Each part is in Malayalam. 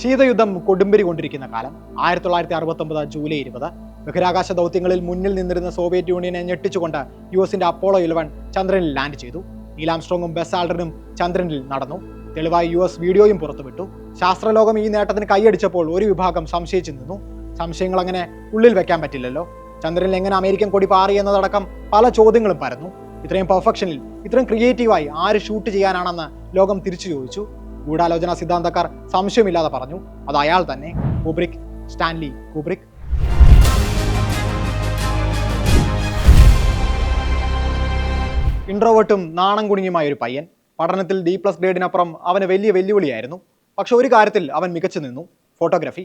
ശീതയുദ്ധം കൊടുമ്പിരി കൊണ്ടിരിക്കുന്ന കാലം. ആയിരത്തി തൊള്ളായിരത്തി അറുപത്തി ഒമ്പത് ജൂലൈ ഇരുപത് ബഹിരാകാശ ദൗത്യങ്ങളിൽ മുന്നിൽ നിന്നിരുന്ന സോവിയറ്റ് യൂണിയനെ ഞെട്ടിച്ചുകൊണ്ട് യു എസിന്റെ അപ്പോളോ ഇലവൻ ചന്ദ്രനിൽ ലാൻഡ് ചെയ്തു. നീലാംസ്ട്രോങ്ങും ബെസാൾഡനും ചന്ദ്രനിൽ നടന്നു. തെളിവായി യു എസ് വീഡിയോയും പുറത്തുവിട്ടു. ശാസ്ത്രലോകം ഈ നേട്ടത്തിന് കൈയടിച്ചപ്പോൾ ഒരു വിഭാഗം സംശയിച്ചു നിന്നു. സംശയങ്ങൾ അങ്ങനെ ഉള്ളിൽ വെക്കാൻ പറ്റില്ലല്ലോ. ചന്ദ്രനിൽ എങ്ങനെ അമേരിക്കൻ കൊടി പാറി എന്നതടക്കം പല ചോദ്യങ്ങളും പരന്നു. ഇത്രയും പെർഫെക്ഷനിൽ ഇത്രയും ക്രിയേറ്റീവായി ആര് ഷൂട്ട് ചെയ്യാനാണെന്ന് ലോകം തിരിച്ചു ചോദിച്ചു. ഗൂഢാലോചന സിദ്ധാന്തക്കാർ സംശയമില്ലാതെ പറഞ്ഞു. അത് അയാൾ തന്നെ കുബ്രിക് സ്റ്റാൻലി കുബ്രിക്. ഇൻട്രോവേർട്ടും നാണം കുണിഞ്ഞുമായ ഒരു പയ്യൻ. പഠനത്തിൽ ഡി പ്ലസ് ഗ്രേഡിനപ്പുറം അവന് വലിയ വെല്ലുവിളിയായിരുന്നു. പക്ഷെ ഒരു കാര്യത്തിൽ അവൻ മികച്ചു നിന്നു. ഫോട്ടോഗ്രാഫി.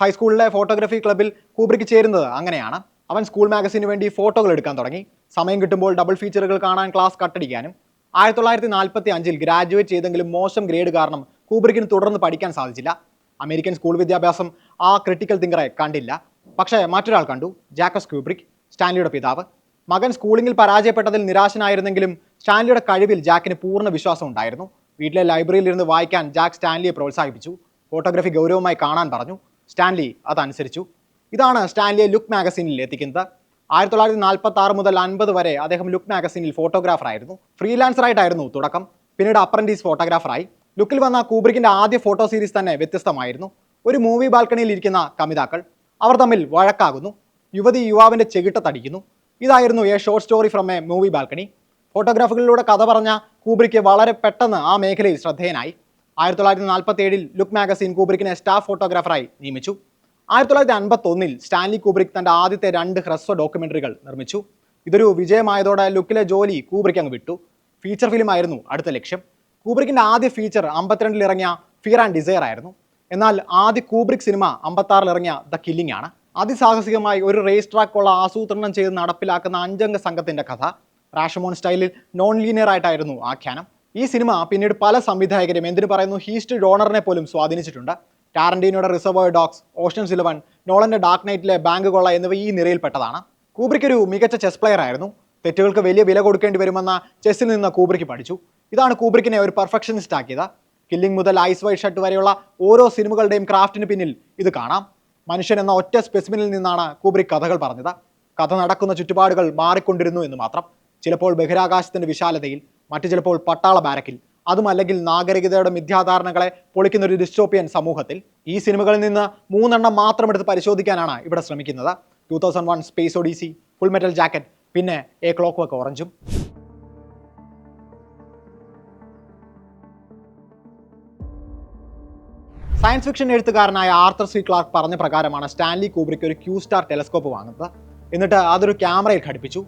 ഹൈസ്കൂളിലെ ഫോട്ടോഗ്രാഫി ക്ലബിൽ കൂബ്രിക്ക് ചേരുന്നത് അങ്ങനെയാണ്. അവൻ സ്കൂൾ മാഗസിന് വേണ്ടി ഫോട്ടോകൾ എടുക്കാൻ തുടങ്ങി. സമയം കിട്ടുമ്പോൾ ഡബിൾ ഫീച്ചറുകൾ കാണാൻ ക്ലാസ് കട്ടടിക്കാനും ആയിരത്തി തൊള്ളായിരത്തി നാൽപ്പത്തി അഞ്ചിൽ ഗ്രാജുവേറ്റ് ചെയ്തെങ്കിലും മോശം ഗ്രേഡ് കാരണം കൂബ്രിക്കിന് തുടർന്ന് പഠിക്കാൻ സാധിച്ചില്ല. അമേരിക്കൻ സ്കൂൾ വിദ്യാഭ്യാസം ആ ക്രിട്ടിക്കൽ തിങ്കറെ കണ്ടില്ല. പക്ഷേ മറ്റൊരാൾ കണ്ടു ജാക്കസ് ക്യൂബ്രിക് സ്റ്റാൻലിയുടെ പിതാവ്. മകൻ സ്കൂളിംഗിൽ പരാജയപ്പെട്ടതിൽ നിരാശനായിരുന്നെങ്കിലും സ്റ്റാൻലിയുടെ കഴിവിൽ ജാക്കിന് പൂർണ വിശ്വാസം ഉണ്ടായിരുന്നു. വീട്ടിലെ ലൈബ്രറിയിൽ ഇരുന്ന് വായിക്കാൻ ജാക്ക് സ്റ്റാൻലിയെ പ്രോത്സാഹിപ്പിച്ചു. ഫോട്ടോഗ്രാഫി ഗൗരവമായി കാണാൻ പറഞ്ഞു. സ്റ്റാൻലി അതനുസരിച്ചു. ഇതാണ് സ്റ്റാൻലിയെ ലുക്ക് മാഗസീനിൽ എത്തിക്കുന്നത്. ആയിരത്തി തൊള്ളായിരത്തി നാൽപ്പത്തി ആറ് മുതൽ അൻപത് വരെ അദ്ദേഹം ലുക്ക് മാഗസീനിൽ ഫോട്ടോഗ്രാഫറായിരുന്നു. ഫ്രീലാൻസറായിട്ടായിരുന്നു തുടക്കം. പിന്നീട് അപ്രന്റീസ് ഫോട്ടോഗ്രാഫറായി. ലുക്കിൽ വന്ന കൂബ്രിക്കിന്റെ ആദ്യ ഫോട്ടോ സീരീസ് തന്നെ വ്യത്യസ്തമായിരുന്നു. ഒരു മൂവി ബാൽക്കണിയിൽ ഇരിക്കുന്ന കമിതാക്കൾ അവർ തമ്മിൽ വഴക്കാകുന്നു. യുവതി യുവാവിന്റെ ചെകിട്ടത്തടിക്കുന്നു ഇതായിരുന്നു a short story from a movie balcony ഫോട്ടോഗ്രാഫുകളിലൂടെ കഥ പറഞ്ഞ കൂബ്രിക്ക് വളരെ പെട്ടെന്ന് ആ മേഖലയിൽ ശ്രദ്ധേയനായി. ആയിരത്തി തൊള്ളായിരത്തി നാൽപ്പത്തി ഏഴിൽ ലുക്ക് മാഗസീൻ കൂബ്രിക്കിനെ സ്റ്റാഫ് ഫോട്ടോഗ്രാഫറായി നിയമിച്ചു. ആയിരത്തി തൊള്ളായിരത്തി അൻപത്തി ഒന്നിൽ സ്റ്റാൻലി കൂബ്രിക് തന്റെ ആദ്യത്തെ രണ്ട് ഹ്രസ്വ ഡോക്യുമെന്ററികൾ നിർമ്മിച്ചു. ഇതൊരു വിജയമായതോടെ ലുക്കിലെ ജോലി കൂബ്രിക്ക് അങ്ങ് വിട്ടു. ഫീച്ചർ ഫിലിം ആയിരുന്നു അടുത്ത ലക്ഷ്യം. കൂബ്രിക്കിന്റെ ആദ്യ ഫീച്ചർ അമ്പത്തിരണ്ടിൽ ഇറങ്ങിയ ഫിയർ ആൻഡ് ഡിസയർ ആയിരുന്നു. എന്നാൽ ആദ്യ കൂബ്രിക് സിനിമ അമ്പത്താറിൽ ഇറങ്ങിയ ദ കില്ലിംഗ് ആണ്. അതിസാഹസികമായി ഒരു റേസ് ട്രാക്കുള്ള ആസൂത്രണം ചെയ്ത് നടപ്പിലാക്കുന്ന അഞ്ചംഗ സംഘത്തിന്റെ കഥ. റാഷമോൺ സ്റ്റൈലിൽ നോൺ ലീനിയർ ആയിട്ടായിരുന്നു ആഖ്യാനം. ഈ സിനിമ പിന്നീട് പല സംവിധായകരും എന്തിനു പറയുന്നു ഹീസ്റ്റ് ഡോണറിനെ പോലും സ്വാധീനിച്ചിട്ടുണ്ട്. ടാരന്റീനോയുടെ റിസർവോയർ ഡോഗ്സ് ഓഷൻസ് ഇലവൻ നോളന്റെ ഡാർക്ക് നൈറ്റിലെ ബാങ്ക് കൊള്ള എന്നിവ ഈ നിരയിൽപ്പെട്ടതാണ്. കൂബ്രിക്ക് ഒരു മികച്ച ചെസ് പ്ലെയർ ആയിരുന്നു. തെറ്റുകൾക്ക് വലിയ വില കൊടുക്കേണ്ടി വരുമെന്ന ചെസ്സിൽ നിന്ന് കൂബ്രിക്ക് പഠിച്ചു. ഇതാണ് കൂബ്രിക്കിനെ ഒരു പെർഫെക്ഷനിസ്റ്റ് ആക്കിയത്. കില്ലിംഗ് മുതൽ ഐസ് വൈറ്റ് ഷർട്ട് വരെയുള്ള ഓരോ സിനിമകളുടെയും ക്രാഫ്റ്റിന് പിന്നിൽ ഇത് കാണാം. മനുഷ്യൻ എന്ന ഒറ്റ സ്പെസിമിനിൽ നിന്നാണ് കൂബ്രിക് കഥകൾ പറഞ്ഞത്. കഥ നടക്കുന്ന ചുറ്റുപാടുകൾ മാറിക്കൊണ്ടിരുന്നു എന്ന് മാത്രം. ചിലപ്പോൾ ബഹിരാകാശത്തിന്റെ വിശാലതയിൽ മറ്റു ചിലപ്പോൾ പട്ടാള ബാരക്കിൽ. അതുമല്ലെങ്കിൽ നാഗരികതയുടെ മിഥ്യാധാരണകളെ പൊളിക്കുന്ന ഒരു ഡിസ്റ്റോപ്പിയൻ സമൂഹത്തിൽ ഈ സിനിമകളിൽ നിന്ന് മൂന്നെണ്ണം മാത്രം എടുത്ത് പരിശോധിക്കാനാണ് ഇവിടെ ശ്രമിക്കുന്നത്. Two thousand one space odyssey full metal jacket പിന്നെ എ ക്ലോക്ക് വർക്ക് ഓറഞ്ചും സയൻസ് ഫിക്ഷൻ എഴുത്തുകാരനായ ആർത്തർ സി ക്ലാർക്ക് പറഞ്ഞ പ്രകാരമാണ് സ്റ്റാൻലി കൂബ്രിക്ക് ഒരു ക്യൂ സ്റ്റാർ ടെലസ്കോപ്പ് വാങ്ങുന്നത്. എന്നിട്ട് അതൊരു ക്യാമറയിൽ ഘടിപ്പിച്ചു.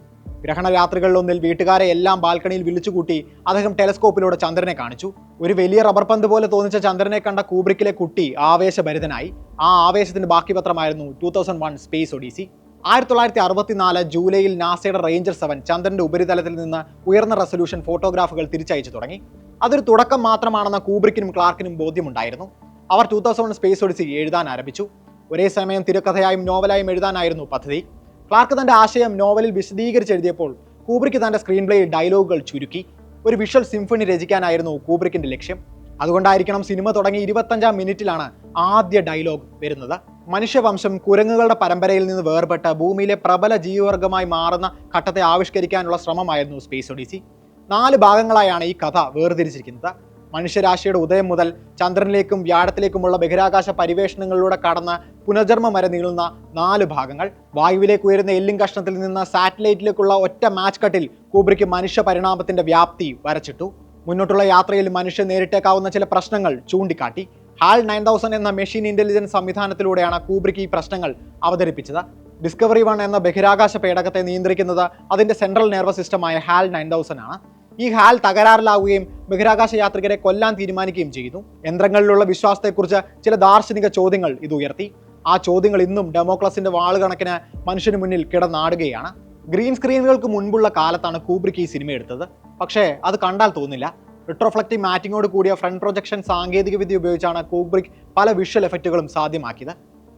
ഗ്രഹണരാത്രികളിലൊന്നിൽ വീട്ടുകാരെ എല്ലാം ബാൽക്കണിയിൽ വിളിച്ചുകൂട്ടി അദ്ദേഹം ടെലസ്കോപ്പിലൂടെ ചന്ദ്രനെ കാണിച്ചു. ഒരു വലിയ റബ്ബർ പന്ത് പോലെ തോന്നിച്ച ചന്ദ്രനെ കണ്ട കൂബ്രിക്കിലെ കുട്ടി ആവേശഭരിതനായി. ആ ആവേശത്തിന്റെ ബാക്കി പത്രമായിരുന്നു two thousand one space odyssey ആയിരത്തി തൊള്ളായിരത്തി അറുപത്തിനാല് ജൂലൈയിൽ നാസയുടെ റേഞ്ചർ സെവൻ ചന്ദ്രന്റെ ഉപരിതലത്തിൽ നിന്ന് ഉയർന്ന റെസൊല്യൂഷൻ ഫോട്ടോഗ്രാഫുകൾ തിരിച്ചയച്ചു തുടങ്ങി. അതൊരു തുടക്കം മാത്രമാണെന്ന കൂബ്രിക്കിനും ക്ലാർക്കിനും ബോധ്യമുണ്ടായിരുന്നു. അവർ ടൂ തൗസൻഡ് സ്പേസ് ഒഡിസി എഴുതാൻ ആരംഭിച്ചു. ഒരേ സമയം തിരക്കഥയായും നോവലായും എഴുതാനായിരുന്നു പദ്ധതി. ക്ലാർക്ക് തന്റെ ആശയം നോവലിൽ വിശദീകരിച്ച് എഴുതിയപ്പോൾ കൂബ്രിക്ക് തന്റെ സ്ക്രീൻ പ്ലേയിൽ ഡയലോഗുകൾ ചുരുക്കി. ഒരു വിഷ്വൽ സിംഫണി രചിക്കാനായിരുന്നു കൂബ്രിക്കിന്റെ ലക്ഷ്യം. അതുകൊണ്ടായിരിക്കണം സിനിമ തുടങ്ങി ഇരുപത്തഞ്ചാം മിനിറ്റിലാണ് ആദ്യ ഡയലോഗ് വരുന്നത്. മനുഷ്യവംശം കുരങ്ങുകളുടെ പരമ്പരയിൽ നിന്ന് വേർപെട്ട ഭൂമിയിലെ പ്രബല ജീവിവർഗമായി മാറുന്ന ഘട്ടത്തെ ആവിഷ്കരിക്കാനുള്ള ശ്രമമായിരുന്നു സ്പേസ് ഒഡീസി. നാല് ഭാഗങ്ങളായാണ് ഈ കഥ വേർതിരിച്ചിരിക്കുന്നത്. മനുഷ്യരാശിയുടെ ഉദയം മുതൽ ചന്ദ്രനിലേക്കും വ്യാഴത്തിലേക്കുമുള്ള ബഹിരാകാശ പരിവേഷണങ്ങളിലൂടെ കടന്ന് പുനർജന്മം വരെ നീളുന്ന നാല് ഭാഗങ്ങൾ. വായുവിലേക്ക് ഉയരുന്ന എല്ലും കഷ്ണത്തിൽ നിന്ന് സാറ്റലൈറ്റിലേക്കുള്ള ഒറ്റ മാച്ച് കട്ടിൽ കൂബ്രിക്ക് മനുഷ്യ പരിണാമത്തിന്റെ വ്യാപ്തി വരച്ചിട്ടു. മുന്നോട്ടുള്ള യാത്രയിൽ മനുഷ്യൻ നേരിട്ടേക്കാവുന്ന ചില പ്രശ്നങ്ങൾ ചൂണ്ടിക്കാട്ടി. ഹാൾ നയൻ തൗസൻഡ് എന്ന മെഷീൻ ഇന്റലിജൻസ് സംവിധാനത്തിലൂടെയാണ് കൂബ്രിക്ക് ഈ പ്രശ്നങ്ങൾ അവതരിപ്പിച്ചത്. ഡിസ്കവറി വൺ എന്ന ബഹിരാകാശ പേടകത്തെ നിയന്ത്രിക്കുന്നത് അതിന്റെ സെൻട്രൽ നെർവസ് സിസ്റ്റമായ ഹാൽ നയൻ തൗസൻഡ് ആണ്. ഈ ഹാൽ തകരാറിലാവുകയും ബഹിരാകാശ യാത്രികരെ കൊല്ലാൻ തീരുമാനിക്കുകയും ചെയ്തു. യന്ത്രങ്ങളിലുള്ള വിശ്വാസത്തെക്കുറിച്ച് ചില ദാർശനിക ചോദ്യങ്ങൾ ഇത് ഉയർത്തി. ആ ചോദ്യങ്ങൾ ഇന്നും ഡെമോക്ലസിന്റെ വാളുകണക്കിന് മനുഷ്യന് മുന്നിൽ കിടന്നാടുകയാണ്. ഗ്രീൻ സ്ക്രീനുകൾക്ക് മുൻപുള്ള കാലത്താണ് കൂബ്രിക്ക് ഈ സിനിമ എടുത്തത്. പക്ഷേ അത് കണ്ടാൽ തോന്നില്ല റിട്രോഫ്ലക്റ്റീവ് മാറ്റിങ്ങോട് കൂടിയ ഫ്രണ്ട് പ്രൊജക്ഷൻ സാങ്കേതികവിദ്യ ഉപയോഗിച്ചാണ് കൂബ്രിക് പല വിഷ്വൽ എഫക്റ്റുകളും സാധ്യമാക്കിയത്.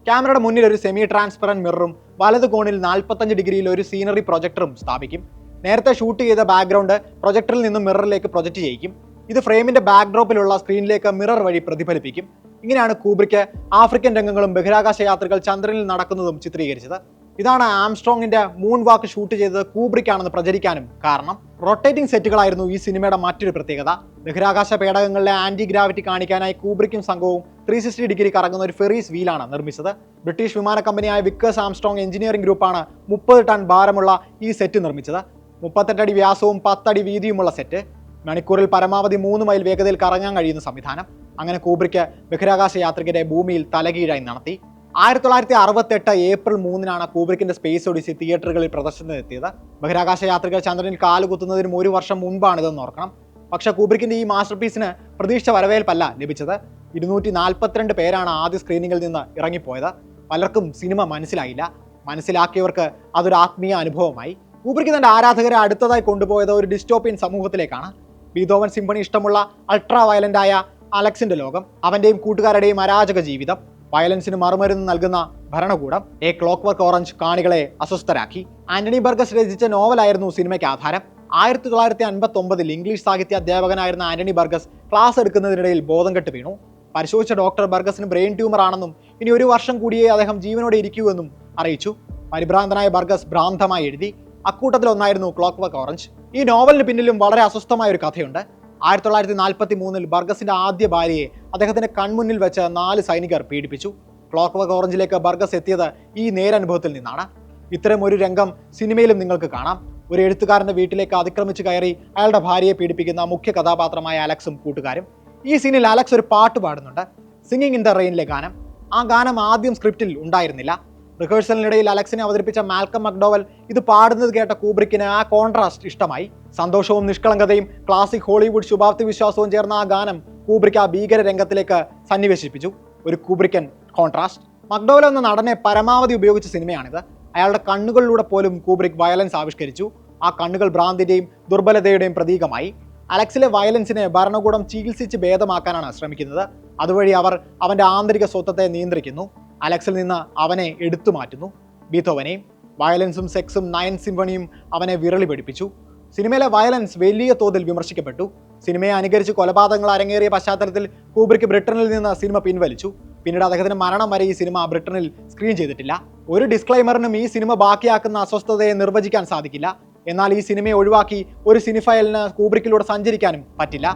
ക്യാമറയുടെ മുന്നിൽ ഒരു സെമി ട്രാൻസ്പെറന്റ് മിററും വലത് കോണിൽ നാൽപ്പത്തഞ്ച് ഡിഗ്രിയിൽ ഒരു സീനറി പ്രൊജക്ടറും സ്ഥാപിക്കും. നേരത്തെ ഷൂട്ട് ചെയ്ത ബാക്ക്ഗ്രൗണ്ട് പ്രൊജക്ടറിൽ നിന്നും മിററിലേക്ക് പ്രൊജക്റ്റ് ചെയ്യിക്കും. ഇത് ഫ്രെയിമിന്റെ ബാക്ക്ഡ്രോപ്പിലുള്ള സ്ക്രീനിലേക്ക് മിറർ വഴി പ്രതിഫലിപ്പിക്കും. ഇങ്ങനെയാണ് കൂബ്രിക്ക് ആഫ്രിക്കൻ രംഗങ്ങളും ബഹിരാകാശ യാത്രകൾ ചന്ദ്രനിൽ നടക്കുന്നതും ചിത്രീകരിച്ചത്. ഇതാണ് ആംസ്ട്രോങ്ങിന്റെ മൂൺ വാക്ക് ഷൂട്ട് ചെയ്തത് കൂബ്രിക്കാണെന്ന് പ്രചരിക്കാനും കാരണം. റൊട്ടേറ്റിംഗ് സെറ്റുകളായിരുന്നു ഈ സിനിമയുടെ മറ്റൊരു പ്രത്യേകത. ബഹിരാകാശ പേടകങ്ങളിലെ ആന്റി ഗ്രാവിറ്റി കാണിക്കാനായി കൂബ്രിക്കും സംഘവും ത്രീ സിക്സ്റ്റി ഡിഗ്രി കറങ്ങുന്ന ഒരു ഫെറീസ് വീലാണ് നിർമ്മിച്ചത്. ബ്രിട്ടീഷ് വിമാന കമ്പനിയായ വിക്കേഴ്സ് ആംസ്ട്രോങ് എഞ്ചിനീയറിംഗ് ഗ്രൂപ്പാണ് മുപ്പത് ടൺ ഭാരമുള്ള ഈ സെറ്റ് നിർമ്മിച്ചത്. മുപ്പത്തെട്ടടി വ്യാസവും പത്തടി വീതിയുമുള്ള സെറ്റ്. മണിക്കൂറിൽ പരമാവധി മൂന്ന് മൈൽ വേഗതയിൽ കറങ്ങാൻ കഴിയുന്ന സംവിധാനം. അങ്ങനെ കൂബ്രിക്ക് ബഹിരാകാശ യാത്രികരെ ഭൂമിയിൽ തലകീഴായി നടത്തി. ആയിരത്തി തൊള്ളായിരത്തി അറുപത്തെട്ട് ഏപ്രിൽ മൂന്നിനാണ് കൂബ്രിക്കിന്റെ സ്പേസ് ഒഡിസി തിയേറ്ററുകളിൽ പ്രദർശനത്തിനെത്തിയത് ബഹിരാകാശ യാത്രികർ ചന്ദ്രനിൽ കാലുകുത്തുന്നതിനും ഒരു വർഷം മുൻപാണിതെന്ന് ഓർക്കണം. പക്ഷെ കൂബ്രിക്കിന്റെ ഈ മാസ്റ്റർ പീസിന് പ്രതീക്ഷിച്ച വരവേൽപ്പല്ല ലഭിച്ചത്. ഇരുന്നൂറ്റി നാൽപ്പത്തിരണ്ട് പേരാണ് ആദ്യ സ്ക്രീനിങ്ങിൽ നിന്ന് ഇറങ്ങിപ്പോയത്. പലർക്കും സിനിമ മനസ്സിലായില്ല. മനസ്സിലാക്കിയവർക്ക് അതൊരു ആത്മീയ അനുഭവമായി. കൂബ്രിക്ക് തന്റെ ആരാധകരെ അടുത്തതായി കൊണ്ടുപോയത് ഒരു ഡിസ്റ്റോപ്പിയൻ സമൂഹത്തിലേക്കാണ്. ബീതോവൻ സിംഫണി ഇഷ്ടമുള്ള അൾട്രാ വയലന്റായ ആയ അലക്സിന്റെ ലോകം അവന്റെയും കൂട്ടുകാരുടെയും അരാജക ജീവിതം വയലൻസിന് മറുമരുന്ന് നൽകുന്ന ഭരണകൂടം എ ക്ലോക്ക് വർക്ക് ഓറഞ്ച് കാണികളെ അസ്വസ്ഥരാക്കി. ആന്റണി ബർഗസ് രചിച്ച നോവലായിരുന്നു സിനിമയ്ക്ക് ആധാരം. ആയിരത്തി തൊള്ളായിരത്തി അൻപത്തി ഒമ്പതിൽ ഇംഗ്ലീഷ് സാഹിത്യ അധ്യാപകനായിരുന്ന ആന്റണി ബർഗസ് ക്ലാസ് എടുക്കുന്നതിനിടയിൽ ബോധം കെട്ട് വീണു. പരിശോധിച്ച ഡോക്ടർ ബർഗസിന് ബ്രെയിൻ ട്യൂമർ ആണെന്നും ഇനി ഒരു വർഷം കൂടിയേ അദ്ദേഹം ജീവനോടെ ഇരിക്കൂ എന്നും അറിയിച്ചു. പരിഭ്രാന്തനായ ബർഗസ് ഭ്രാന്തമായി എഴുതി. അക്കൂട്ടത്തിൽ ഒന്നായിരുന്നു ക്ലോക്ക് വർക്ക് ഓറഞ്ച് ഈ നോവലിന് പിന്നിലും വളരെ അസ്വസ്ഥമായ ഒരു കഥയുണ്ട്. ആയിരത്തി തൊള്ളായിരത്തി നാൽപ്പത്തി മൂന്നിൽ ബർഗസിന്റെ ആദ്യ ഭാര്യയെ അദ്ദേഹത്തിന്റെ കൺമുന്നിൽ വെച്ച് നാല് സൈനികർ പീഡിപ്പിച്ചു. ക്ലോക്ക് വർക്ക് ഓറഞ്ചിലേക്ക് ബർഗസ് എത്തിയത് ഈ നേരനുഭവത്തിൽ നിന്നാണ്. ഇത്തരം ഒരു രംഗം സിനിമയിലും നിങ്ങൾക്ക് കാണാം. ഒരു എഴുത്തുകാരന്റെ വീട്ടിലേക്ക് അതിക്രമിച്ച് കയറി അയാളുടെ ഭാര്യയെ പീഡിപ്പിക്കുന്ന മുഖ്യ കഥാപാത്രമായ അലക്സും കൂട്ടുകാരും. ഈ സീനിൽ അലക്സ് ഒരു പാട്ട് പാടുന്നുണ്ട്. സിംഗിങ് ഇൻ ദ റെയിനിലെ ഗാനം. ആ ഗാനം ആദ്യം സ്ക്രിപ്റ്റിൽ ഉണ്ടായിരുന്നില്ല. റിഹേഴ്സലിനിടയിൽ അലക്സിനെ അവതരിപ്പിച്ച മാൽക്കം മക്ഡോവൽ ഇത് പാടുന്നത് കേട്ട കൂബ്രിക്കിന് ആ കോൺട്രാസ്റ്റ് ഇഷ്ടമായി. സന്തോഷവും നിഷ്കളങ്കതയും ക്ലാസിക് ഹോളിവുഡ് ശുഭാപ്തി വിശ്വാസവും ചേർന്ന ആ ഗാനം കൂബ്രിക്ക് ആ ഭീകര രംഗത്തിലേക്ക് സന്നിവേശിപ്പിച്ചു. ഒരു കൂബ്രിക്കൻ കോൺട്രാസ്റ്റ്. മക്ഡോവൽ എന്ന നടനെ പരമാവധി ഉപയോഗിച്ച സിനിമയാണിത്. അയാളുടെ കണ്ണുകളിലൂടെ പോലും കൂബ്രിക് വയലൻസ് ആവിഷ്കരിച്ചു. ആ കണ്ണുകൾ ഭ്രാന്തിന്റെയും ദുർബലതയുടെയും പ്രതീകമായി. അലക്സിലെ വയലൻസിനെ ഭരണകൂടം ചികിത്സിച്ച് ഭേദമാക്കാനാണ് ശ്രമിക്കുന്നത്. അതുവഴി അവർ അവന്റെ ആന്തരിക സ്വത്വത്തെ നിയന്ത്രിക്കുന്നു. അലക്സിൽ നിന്ന് അവനെ എടുത്തു മാറ്റുന്നു. ബീഥോവനെയും വയലൻസും സെക്സും നയൻ സിംഫണിയും അവനെ വിരളി പഠിപ്പിച്ചു സിനിമയിലെ വയലൻസ് വലിയ തോതിൽ വിമർശിക്കപ്പെട്ടു. സിനിമയെ അനുകരിച്ച് കൊലപാതകങ്ങൾ അരങ്ങേറിയ പശ്ചാത്തലത്തിൽ കൂബ്രിക്ക് ബ്രിട്ടനിൽ നിന്ന് സിനിമ പിൻവലിച്ചു. പിന്നീട് അദ്ദേഹത്തിന് മരണം വരെ ഈ സിനിമ ബ്രിട്ടനിൽ സ്ക്രീൻ ചെയ്തിട്ടില്ല. ഒരു ഡിസ്ക്ലൈമറിനും ഈ സിനിമ ബാക്കിയാക്കുന്ന അസ്വസ്ഥതയെ നിർവചിക്കാൻ സാധിക്കില്ല. എന്നാൽ ഈ സിനിമയെ ഒഴിവാക്കി ഒരു സിനിഫയലിന് കൂബ്രിക്കിലൂടെ സഞ്ചരിക്കാനും പറ്റില്ല.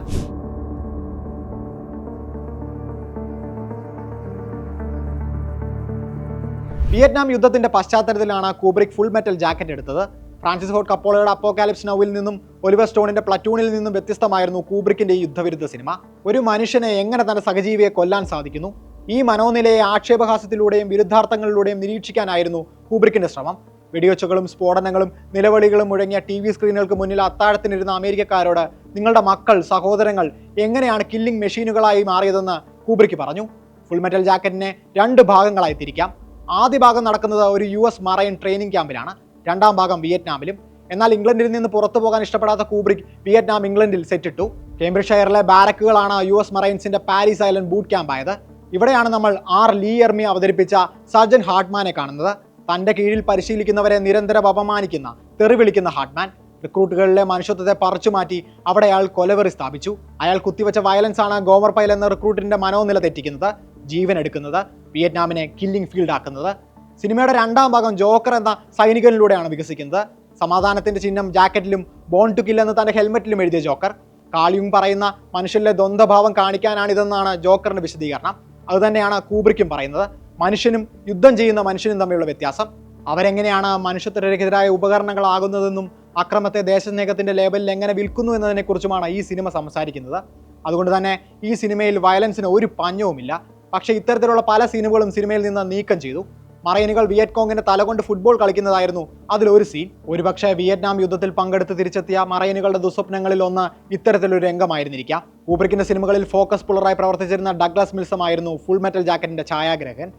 വിയറ്റ്നാം യുദ്ധത്തിന്റെ പശ്ചാത്തലത്തിലാണ് കൂബ്രിക് ഫുൾ മെറ്റൽ ജാക്കറ്റ് എടുത്തത്. ഫ്രാൻസിസ് ഫോർഡ് കപ്പോളയുടെ അപ്പോകാലിപ്സ് നോവിൽ നിന്നും ഒലിവർ സ്റ്റോണിന്റെ പ്ലറ്റൂണിൽ നിന്നും വ്യത്യസ്തമായിരുന്നു കൂബ്രിക്കിന്റെ ഈ യുദ്ധവിരുദ്ധ സിനിമ. ഒരു മനുഷ്യനെ എങ്ങനെ തന്റെ സഹജീവിയെ കൊല്ലാൻ സാധിക്കുന്നു? ഈ മനോനിലയെ ആക്ഷേപഹാസ്യത്തിലൂടെയും വിരുദ്ധാർത്ഥങ്ങളിലൂടെയും നിരീക്ഷിക്കാനായിരുന്നു കൂബ്രിക്കിന്റെ ശ്രമം. വെടിയൊച്ചകളും സ്ഫോടനങ്ങളും നിലവിളികളും മുഴങ്ങിയ ടി വി സ്ക്രീനുകൾക്ക് മുന്നിൽ അത്താഴത്തിനിരുന്ന അമേരിക്കക്കാരോട് നിങ്ങളുടെ മക്കൾ സഹോദരങ്ങൾ എങ്ങനെയാണ് കില്ലിംഗ് മെഷീനുകളായി മാറിയതെന്ന് കൂബ്രിക്ക് പറഞ്ഞു. ഫുൾ മെറ്റൽ ജാക്കറ്റിനെ രണ്ട് ഭാഗങ്ങളായി തിരിക്കാം. ആദ്യ ഭാഗം നടക്കുന്നത് ഒരു യു എസ് മറൈൻ ട്രെയിനിങ് ക്യാമ്പിലാണ്. രണ്ടാം ഭാഗം വിയറ്റ്നാമിലും. എന്നാൽ ഇംഗ്ലണ്ടിൽ നിന്ന് പുറത്തു പോകാൻ ഇഷ്ടപ്പെടാത്ത കൂബ്രിക് വിയറ്റ്നാം ഇംഗ്ലണ്ടിൽ സെറ്റിട്ടു. കേംബ്രിഡ്ഷയറിലെ ബാരക്കുകളാണ് യു എസ് മറൈൻസിന്റെ പാരീസ് ഐലൻഡ് ബൂട്ട് ക്യാമ്പ് ആയത്. ഇവിടെയാണ് നമ്മൾ ആർ ലീ എർമി അവതരിപ്പിച്ച സർജൻ ഹാർട്ട്മാനെ കാണുന്നത്. തന്റെ കീഴിൽ പരിശീലിക്കുന്നവരെ നിരന്തരം അപമാനിക്കുന്ന തെറി വിളിക്കുന്ന ഹാർട്ട്മാൻ. റിക്രൂട്ടുകളിലെ മനുഷ്യത്വത്തെ പറിച്ചുമാറ്റി അവിടെ അയാൾ കൊലവെറി സ്ഥാപിച്ചു. അയാൾ കുത്തിവെച്ച വയലൻസ് ആണ് ഗോമർ പൈൽ എന്ന റിക്രൂട്ടിന്റെ മനോനില തെറ്റിക്കുന്നത്. ജീവൻ എടുക്കുന്നത് വിയറ്റ്നാമിനെ കില്ലിംഗ് ഫീൽഡ് ആക്കുന്നത്. സിനിമയുടെ രണ്ടാം ഭാഗം ജോക്കർ എന്ന സൈനികനിലൂടെയാണ് വികസിക്കുന്നത്. സമാധാനത്തിന്റെ ചിഹ്നം ജാക്കറ്റിലും ബോൺ ടു കിൽ എന്ന് തന്റെ ഹെൽമെറ്റിലും എഴുതിയ ജോക്കർ. കാളിയും പറയുന്ന മനുഷ്യരിലെ ദ്വന്ദ്ഭാവം കാണിക്കാനാണിതെന്നാണ് ജോക്കറിന്റെ വിശദീകരണം. അതുതന്നെയാണ് കൂബ്രിക്കും പറയുന്നത്. മനുഷ്യനും യുദ്ധം ചെയ്യുന്ന മനുഷ്യനും തമ്മിലുള്ള വ്യത്യാസം. അവരെങ്ങനെയാണ് മനുഷ്യത്വരഹിതരായ ഉപകരണങ്ങളാകുന്നതെന്നും അക്രമത്തെ ദേശസ്നേഹത്തിന്റെ ലേബലിൽ എങ്ങനെ വിൽക്കുന്നു എന്നതിനെക്കുറിച്ചുമാണ് ഈ സിനിമ സംസാരിക്കുന്നത്. അതുകൊണ്ട് തന്നെ ഈ സിനിമയിൽ വയലൻസിന് ഒരു പഞ്ഞവുമില്ല. പക്ഷേ ഇത്തരത്തിലുള്ള പല സീനുകളും സിനിമയിൽ നിന്ന് നീക്കം ചെയ്തു. മറൈനുകൾ വിയറ്റ്കോങ്ങിന്റെ തലകൊണ്ട് ഫുട്ബോൾ കളിക്കുന്നതായിരുന്നു അതിലൊരു സീൻ. ഒരുപക്ഷെ വിയറ്റ്നാം യുദ്ധത്തിൽ പങ്കെടുത്ത് തിരിച്ചെത്തിയ മറൈനുകളുടെ ദുസ്വപ്നങ്ങളിൽ ഒന്ന് ഇത്തരത്തിലൊരു രംഗമായിരുന്നിരിക്കാം കൂബ്രിക്കിന്റെ സിനിമകളിൽ ഫോക്കസ് പുള്ളറായി പ്രവർത്തിച്ചിരുന്ന ഡഗ്ലസ് മിൽസമായിരുന്നു ഫുൾ മെറ്റൽ ജാക്കറ്റിന്റെ ഛായാഗ്രഹൻ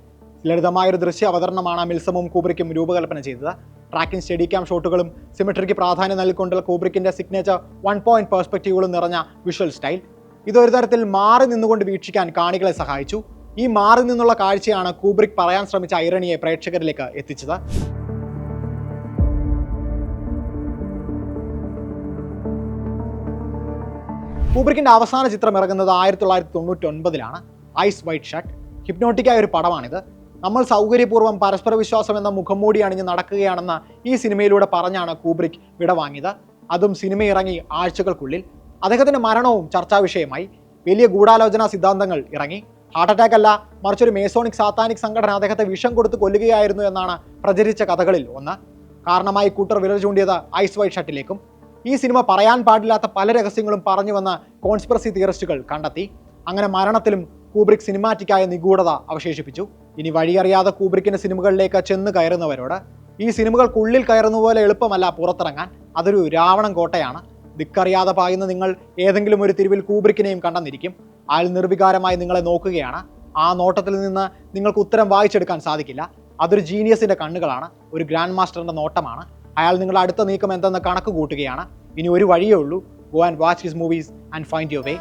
ലളിതമായൊരു ദൃശ്യ അവതരണമാണ് മിൽസമും കൂബ്രിക്കും രൂപകൽപ്പന ചെയ്തത്. ട്രാക്കിംഗ് സ്റ്റഡി ക്യാം ഷോട്ടുകളും സിമെട്രിക്ക് പ്രാധാന്യം നൽകിക്കൊണ്ടുള്ള കൂബ്രിക്കിന്റെ സിഗ്നേച്ചർ വൺ പോയിന്റ് പെർസ്പെക്റ്റീവുകളും നിറഞ്ഞ വിഷ്വൽ സ്റ്റൈൽ. ഇതൊരു തരത്തിൽ മാറി നിന്നുകൊണ്ട് വീക്ഷിക്കാൻ കാണികളെ സഹായിച്ചു. ഈ മാറി നിന്നുള്ള കാഴ്ചയാണ് കൂബ്രിക് പറയാൻ ശ്രമിച്ച ഐറണിയെ പ്രേക്ഷകരിലേക്ക് എത്തിച്ചത്. കൂബ്രിക്കിന്റെ അവസാന ചിത്രം ഇറങ്ങുന്നത് ആയിരത്തി തൊള്ളായിരത്തി തൊണ്ണൂറ്റി ഒൻപതിലാണ് ഐസ് വൈറ്റ് ഷർട്ട് ഹിപ്നോട്ടിക്കായ ഒരു പടമാണിത്. നമ്മൾ സൗകര്യപൂർവം പരസ്പര വിശ്വാസം എന്ന മുഖംമൂടി അണിഞ്ഞ് നടക്കുകയാണെന്ന ഈ സിനിമയിലൂടെ പറഞ്ഞാണ് കൂബ്രിക് വിടവാങ്ങിയത്. അതും സിനിമ ഇറങ്ങി ആഴ്ചകൾക്കുള്ളിൽ. അദ്ദേഹത്തിന്റെ മരണവും ചർച്ചാ വിഷയമായി. വലിയ ഗൂഢാലോചനാ സിദ്ധാന്തങ്ങൾ ഇറങ്ങി. ഹാർട്ട് അറ്റാക്ക് അല്ല മറിച്ച് ഒരു മേസോണിക് സാത്താനിക് സംഘടന അദ്ദേഹത്തെ വിഷം കൊടുത്ത് കൊല്ലുകയായിരുന്നു എന്നാണ് പ്രചരിച്ച കഥകളിൽ ഒന്ന്. കാരണമായി കൂട്ടർ വിരൽ ചൂണ്ടിയത് ഐസ് വൈറ്റ് ഷട്ടിലേക്കും ഈ സിനിമ പറയാൻ പാടില്ലാത്ത പല രഹസ്യങ്ങളും പറഞ്ഞുവന്ന കോൺസ്പിറസി തിയറിസ്റ്റുകൾ കണ്ടെത്തി. അങ്ങനെ മരണത്തിലും കൂബ്രിക് സിനിമാറ്റിക്കായ നിഗൂഢത അവശേഷിപ്പിച്ചു. ഇനി വഴിയറിയാതെ കൂബ്രിക്കിന്റെ സിനിമകളിലേക്ക് ചെന്ന് കയറുന്നവരോട് ഈ സിനിമകൾക്കുള്ളിൽ കയറുന്ന പോലെ എളുപ്പമല്ല പുറത്തിറങ്ങാൻ. അതൊരു രാവണൻ കോട്ടയാണ്. ദിക്കറിയാതെ പായുന്ന നിങ്ങൾ ഏതെങ്കിലും ഒരു തിരിവിൽ കൂബ്രിക്കിനെയും കണ്ടെന്നിരിക്കും. അയാൾ നിർവികാരമായി നിങ്ങളെ നോക്കുകയാണ്. ആ നോട്ടത്തിൽ നിന്ന് നിങ്ങൾക്ക് ഉത്തരം വായിച്ചെടുക്കാൻ സാധിക്കില്ല. അതൊരു ജീനിയസിന്റെ കണ്ണുകളാണ്. ഒരു ഗ്രാൻഡ് മാസ്റ്ററിന്റെ നോട്ടമാണ്. അയാൾ നിങ്ങളുടെ അടുത്ത നീക്കം എന്തെന്ന് കണക്ക് കൂട്ടുകയാണ്. ഇനി ഒരു വഴിയേ ഉള്ളൂ. Go and watch his movies and find your way